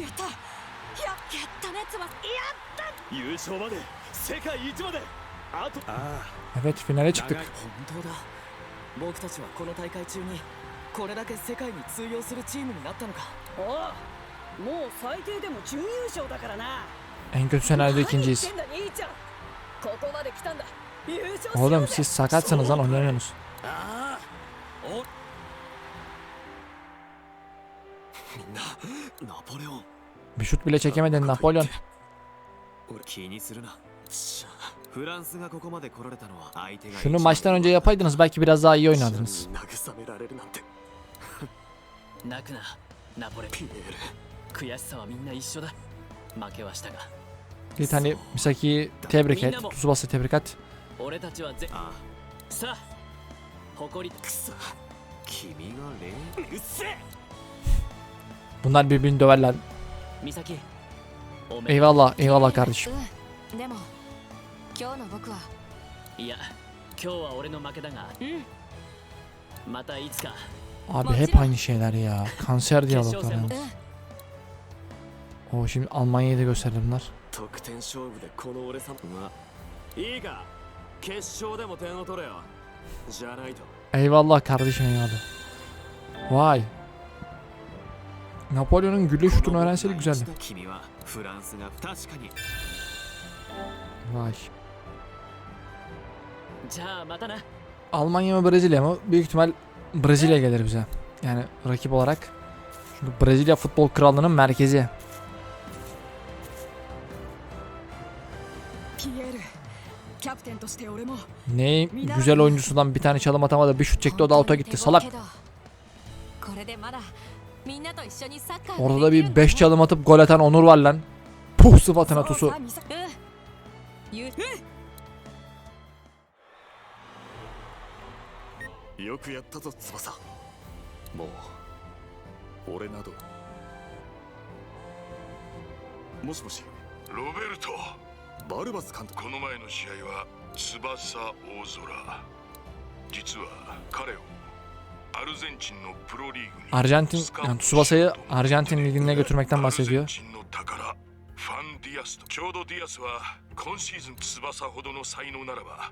やった。ややったね翼やった。優勝まで。世界一まで。あと。あ Evet finale çıktık. 長い。本当だ。僕たちはこの大会中にこれだけ世界に通用するチームになったのか。おうもう最低でも準優勝だからな。ikinciyiz. てんだ兄ちゃんここまで来たんだ。優勝しようぜ Oğlum siz sakatsınız lan oynayamıyorsunuz. Bir şut bile çekemedin Napolyon. Şunu maçtan önce yapaydınız belki biraz daha iyi oynardınız. Bir tane Misaki'yi tebrik et. Tsubasa tebrik et. Bunlar birbirini döverler. Eyvallah, eyvallah kardeşim. Ee, Abi hep aynı şeyler ya. Kanser diyalogları yalnız. Oo şimdi Almanya'yı da gösterdi bunlar. Eyvallah kardeşim eyvallah. Vay. Napolyon'un gülle şutunu öğrenseydik güzeldi. Vay. Almanya mı Brezilya mı? Büyük ihtimal Brezilya gelir bize. Yani rakip olarak. Çünkü Brezilya futbol krallığının merkezi. Ne güzel oyuncusundan bir tane çalım atamadı bir şut çekti o da out'a gitti salak. Orada bir 5 çalım atıp gol atan Onur var lan. Puh sıfatına tusu. ロベルトバルバス監督この前の試合は翼大空実は彼を Arjantin スカウト yani Tsubasa'yı しようと Arjantin ligine götürmekten アルゼン bahsediyor. チンの宝ファン・ディアスとちょうどディアスは今シーズン翼ほどの才能ならば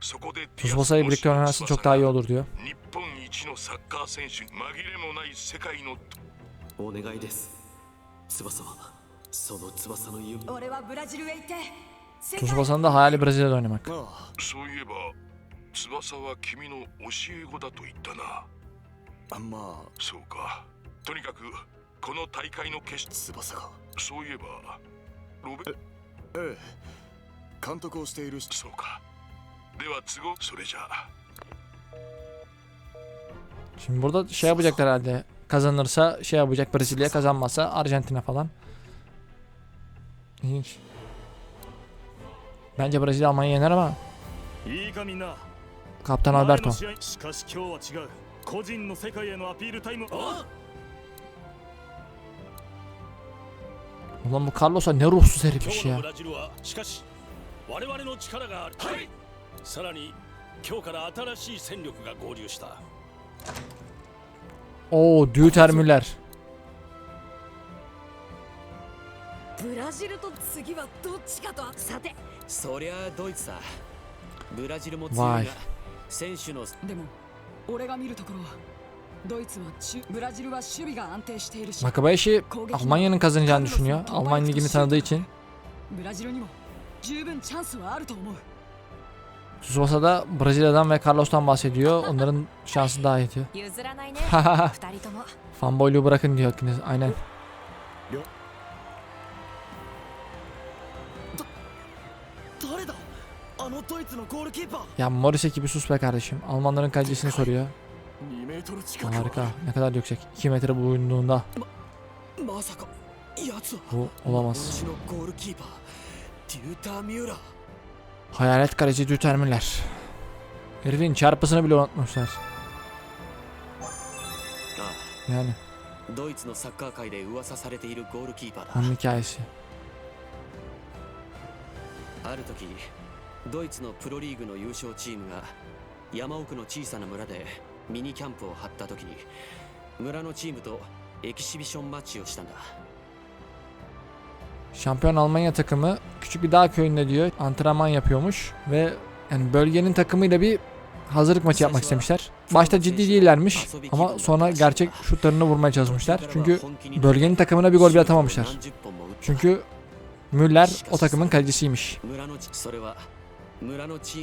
そこでディアス Tsubasa'yı もし birlikte oynarsa çok daha iyi olur diyor. 日本一のサッカー選手紛れもない世界のお願いです翼はその翼の夢俺はブラジルへ行って世界 Tsubasa'nın da hayali Brezilya'da oynamak. ああそういえば翼は君の教え子だと言ったなあ まあそうかとにかくこの大会の決勝翼がそういえばロベええ監督をしているしそうかでは都合それじゃあ Şimdi burada şey yapacaklar herhalde. Kazanırsa şey yapacak Brezilya kazanmazsa Arjantin'e falan. İlginç. Bence Brezilya Almanya'yı yener ama いいかみんな Kaptan 前 Alberto. 個人の世界へのアピールタイム。あ Ulan bu Carlos'a ne ruhsuz herifmiş ya. Oo, ブラジルと次はどっちかと。さてそりゃドイツさ。ブラジルも強いが選手のでも俺が見るところドイツは中ブラジルは守備が安定しているし Makabayashi Almanya'nın kazanacağını düşünüyor. Alman ligini tanıdığı için. ブラジルにも十分チャンスはあると思う Tsubasa da Brezilya'dan ve Carlos'tan bahsediyor. Onların şansı daha iyi diyor. 譲らないね Hahaha. 二人とも Fanboyluğu bırakın diyor Akiniz. Aynen. Ya Morris ekibi sus be kardeşim. Almanların kalecisini soruyor. Harika. Ne kadar yüksek. 2 metre boyunluğunda. Bu olamaz. Hayalet kaleci Dütermüller. Herifin çarpısını bile unutmuşlar. Yani. Onun hikayesi. ある時ドイツのプロリーグの優勝チームが山奥の小さな村でミニキャンプを張った時に村のチームとエキシビションマッチをしたんだ Şampiyon Almanya takımı küçük bir dağ köyünde diyor antrenman yapıyormuş ve yani bölgenin takımıyla bir hazırlık maçı yapmak istemişler. Başta ciddi değillermiş ama sonra gerçek şutlarını vurmaya çalışmışlar. Çünkü bölgenin takımına bir gol bile atamamışlar. Çünkü Müller o takımın kalecisiymiş.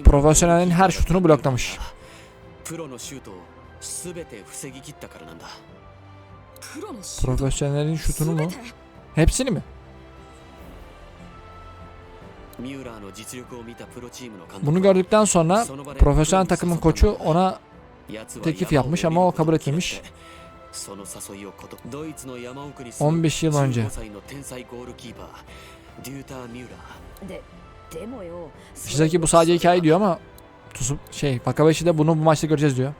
Profesyonelin her şutunu bloklamış. Profesyonelin şutunu mu? Hepsini mi? Bunu gördükten sonra profesyonel takımın koçu ona teklif yapmış ama o kabul etmemiş. 15 yıl önce. Fişteki bu sadece hikaye diyor ama Tusup şey Wakabayashi de bunu bu maçta göreceğiz diyor.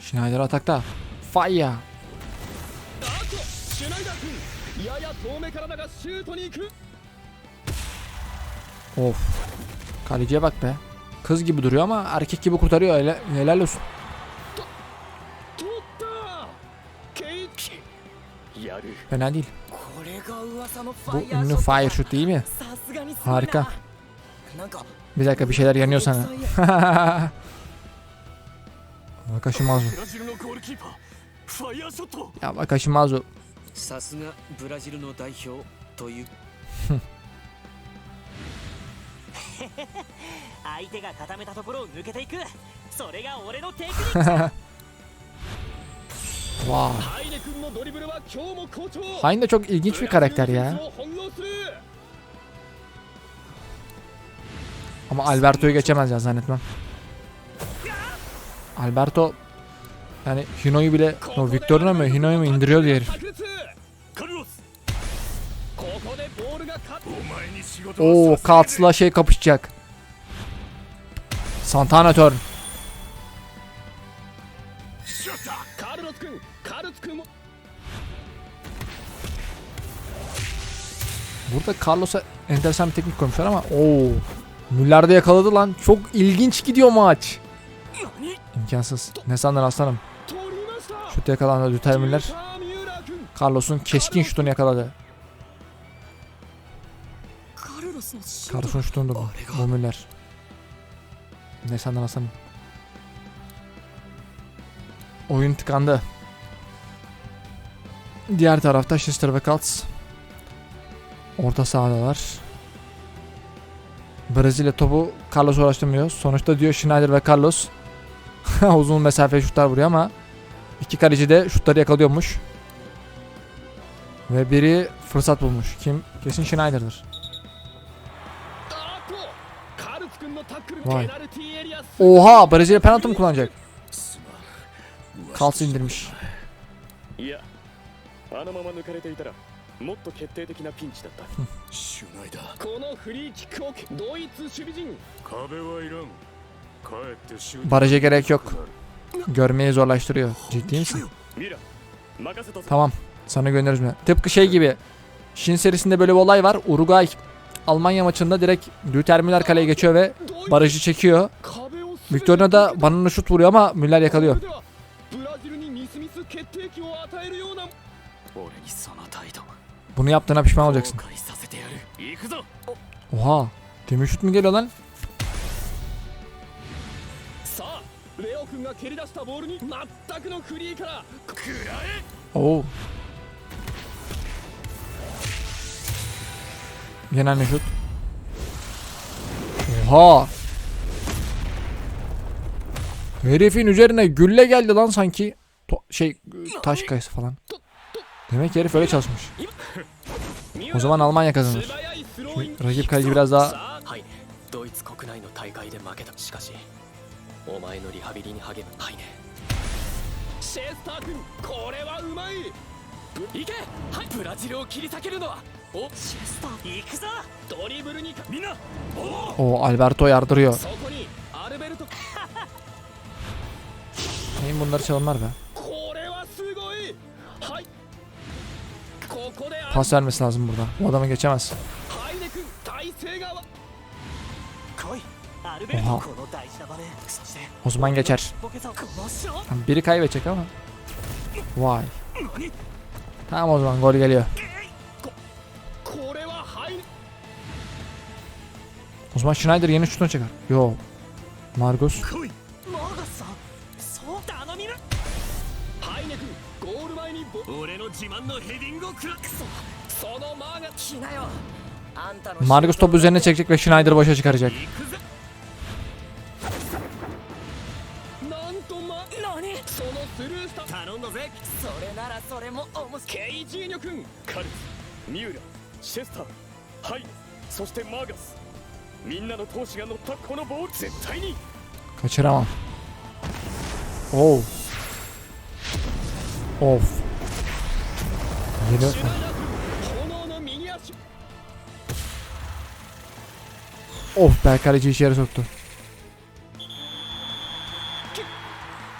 Schneider atakta. Fire. Of. Kaleciye bak be. Kız gibi duruyor ama erkek gibi kurtarıyor. Helal, helal olsun. Fena değil. Bu ünlü fire shoot değil mi? Harika. Bir dakika bir şeyler yanıyor sana. Wakashi Mazu. Ya Wakashi Mazu. Vay. Hain de çok ilginç bir karakter ya. Ama Alberto'yu geçemez ya zannetmem. Alberto yani Hino'yu bile no, Victor'una mı Hino'yu mu indiriyor diye herif. Oo Kaltz'la şey kapışacak. Santana turn. Burada Carlos'a enteresan bir teknik koymuşlar ama o Müller'de yakaladı lan. Çok ilginç gidiyor maç. İmkansız. Ne sandın aslanım? Şutu yakalandı Luther Müller. Carlos'un keskin şutunu yakaladı. Carlos'un şutunu da bu. Bu Müller. Ne sandın aslanım? Oyun tıkandı. Diğer tarafta Schuster ve Kaltz. Orta sahadalar. Brezilya topu Carlos uğraştırmıyor. Sonuçta diyor Schneider ve Carlos uzun mesafe şutlar vuruyor ama iki kaleci de şutları yakalıyormuş. Ve biri fırsat bulmuş. Kim? Kesin Schneider'dır. Vay. Oha Brezilya penaltı mı kullanacak? Kalsı indirmiş. もっと決定的なピンチだった主内だこのフリーキックをドイツ守備陣壁はいらん Baraja gerek yok. Görmeyi zorlaştırıyor. Ciddi misin? Tamam. Sana göndeririz mi? Tıpkı şey gibi. Şin serisinde böyle bir olay var. Uruguay Almanya maçında direkt Luther Müller kaleye geçiyor ve barajı çekiyor. Victorino da banana şut vuruyor ama Müller yakalıyor. Bunu yaptığına pişman olacaksın. Oha. Demir şut mu geliyor lan? Oo. Genel şut. Oha. Herifin üzerine gülle geldi lan sanki. To şey taş kayası falan. Demek herif öyle çalışmış. O zaman Almanya kazanır. 素早いスローイン Rakip kaleci biraz daha さあはいドイツ国内の大会で負けたしかしお前のリハビリに励むはいねシェスター君これはうまい行けはいブラジルを切り裂けるのはおシェスター行くぞドリブルにかみんな o Alberto yardırıyor. そこにアルベルト Neyin bunları çalımlar be. Pas vermesi lazım burada. Bu adamı geçemez. Oha. Osman geçer. Biri kaybedecek ama. Vay. Tamam o zaman gol geliyor. Osman Schneider yeni şutunu çıkar. Yo. Margus. 俺の自慢のヘディングを食らくそそのマーが来なよあんたの Margus topu üzerine çekecek ve Schneider'ı boşa çıkaracak. 行くぜなんとま何そのスルーした頼んだぜそれならそれも面白いケイジーニョ君カルツミューラシェスターハイそしてマーガスみんなの闘志が乗ったこのボール絶対に Kaçıramam. Oh. Of. 逃げる Of be kaleci iş yere soktu.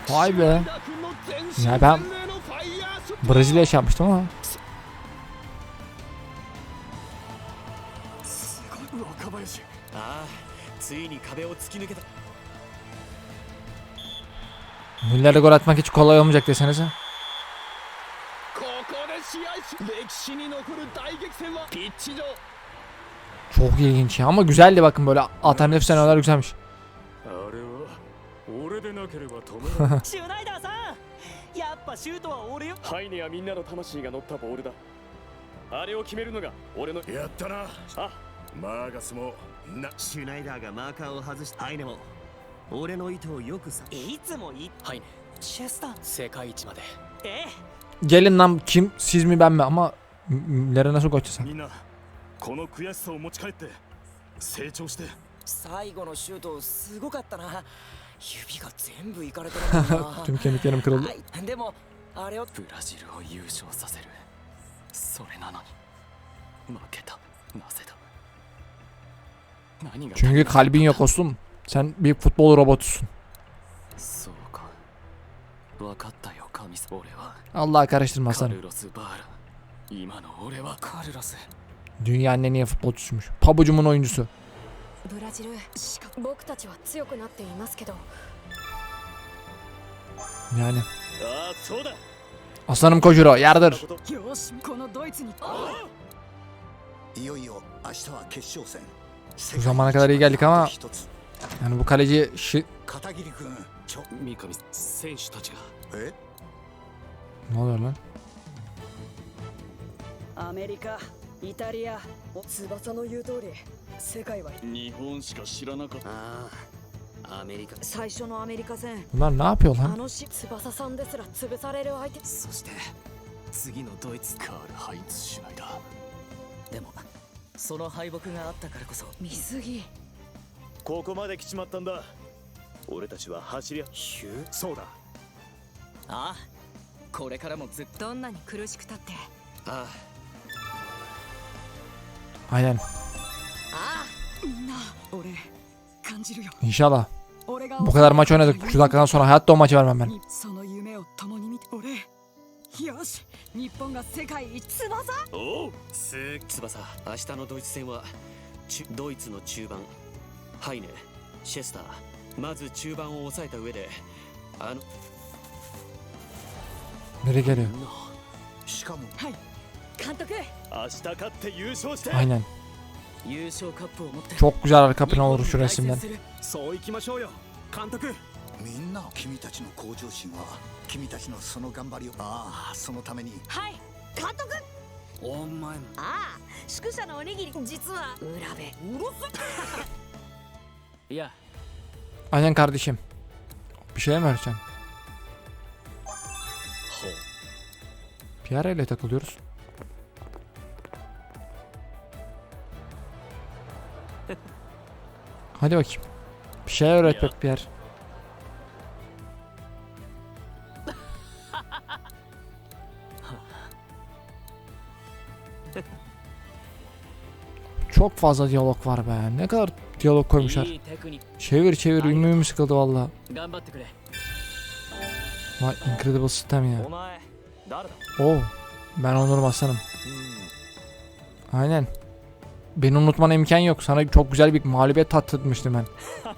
Vay be. Ya ben Brezilya şey yaşanmıştım ama. Müller'e gol atmak hiç kolay olmayacak desenize. 歴史に残る大激戦はピッチ上。Çok ilginç ya. Ama güzeldi bakın böyle. Alternatif senaryolar güzelmiş. あれは俺でなければ止められシュナイダーさんやっぱシュートは俺よハイネはみんなの魂が乗ったボールだあれを決めるのが俺のやったなあマーガスもなシュナイダーがマーカーを外したハイネも俺の意図をよくさいつもいハイネチェスター世界一までええ Gelin lan kim siz mi ben mi ama M- Müller'e nasıl gol atacağız? みんなこの悔しさを持ち帰って成長して最後のシュートすごかったな指が全部いかれてるもんな Tüm kemiklerim kırıldı. はいでもあれをブラジルを優勝させるそれなのに負けたなぜだ何が Çünkü kalbin yok dostum. Sen bir futbol robotusun. そうか分かったよ神様俺は Allah karıştırmasın. Dünyanın en iyi futbolcusuymuş. Pabucumun oyuncusu. Yani. Aslanım Kojuro yardır. Bu zamana kadar iyi geldik ama yani bu kaleci şi... Ne oluyor lan? アメリカイタリア翼の言う通り世界は。日本しか知らなかった。ああアメリカ。最初のアメリカ戦。Bunlar ne yapıyor あ lan? のし翼さんですら潰される相手。そして次のドイツカール・ハインツ・シュナイダーでもその敗北があったからこそ。見すぎ。ここまで来ちまったんだ。俺たちは走りそうだ。ああこれからもずっとどんなに苦しくたってあ Aynen. みんな俺感じるよ İnşallah. 俺が Bu kadar maç oynadık. Şu dakikadan sonra hayatta o maçı vermem ben. にその夢を共に見て俺よし日本が世界一翼おうす翼明日のドイツ戦はちドイツの中盤ハイネシェスターまず中盤を抑えた上であの濡れてるしかもはい監督明日勝って優勝して Aynen Çok güzel arka plan olur şu resimden. Kantoku! お前ああ宿舎のおにぎり実は裏部うるせいや Aynen kardeşim. Bir şey mi vereceksin? Piara ile takılıyoruz. Hadi bakayım. Bir şey öğret be Pierre. Çok fazla diyalog var be. Ne kadar diyalog koymuşlar. Çevir çevir ümümü sıkıldı valla. Vay incredible sistem ya. Oo, oh, ben onurum aslanım. Aynen. Beni unutmana imkan yok. Sana çok güzel bir mağlubiyet tattırmıştım ben.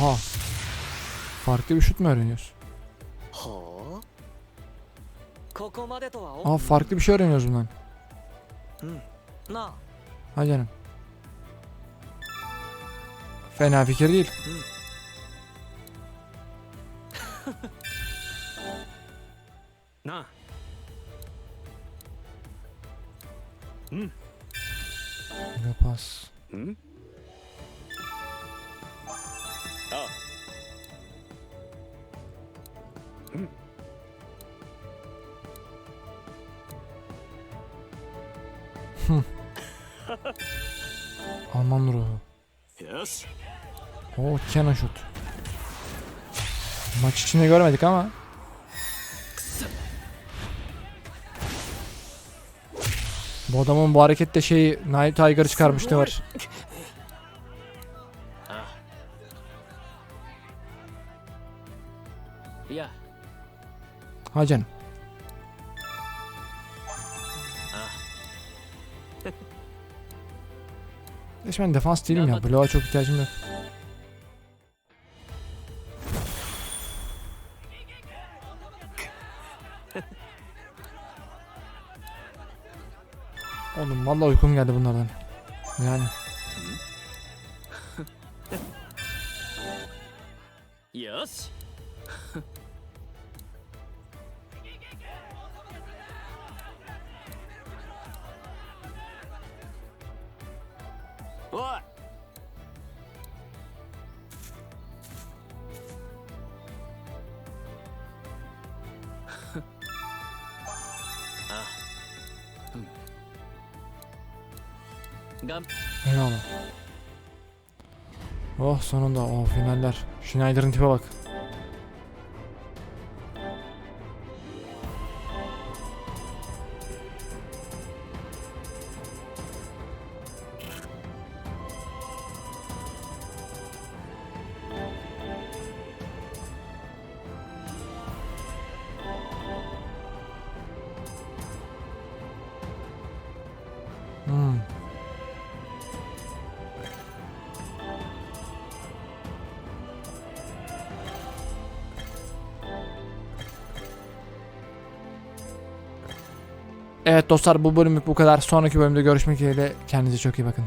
Oha. Farklı bir şut mu öğreniyoruz? Aa farklı bir şey öğreniyoruz bundan. Ha canım. Fena fikir değil. Na. Hm. Ne pas. Hm? Ja. Hm. Alman ruhu. Yes. Oh, Kenan şut. Maç içinde görmedik ama. Bu adamın bu harekette şeyi Night Tiger'ı çıkarmıştı var. Ha canım. Geç ben defans değilim ya. Bloğa çok ihtiyacım yok. Vallahi uykum geldi bunlardan. Yani. よし eyvallah. Oh sonunda o finaller. Schneider'ın tipe bak. Evet dostlar bu bölümlük bu kadar. Sonraki bölümde görüşmek üzere. Kendinize çok iyi bakın.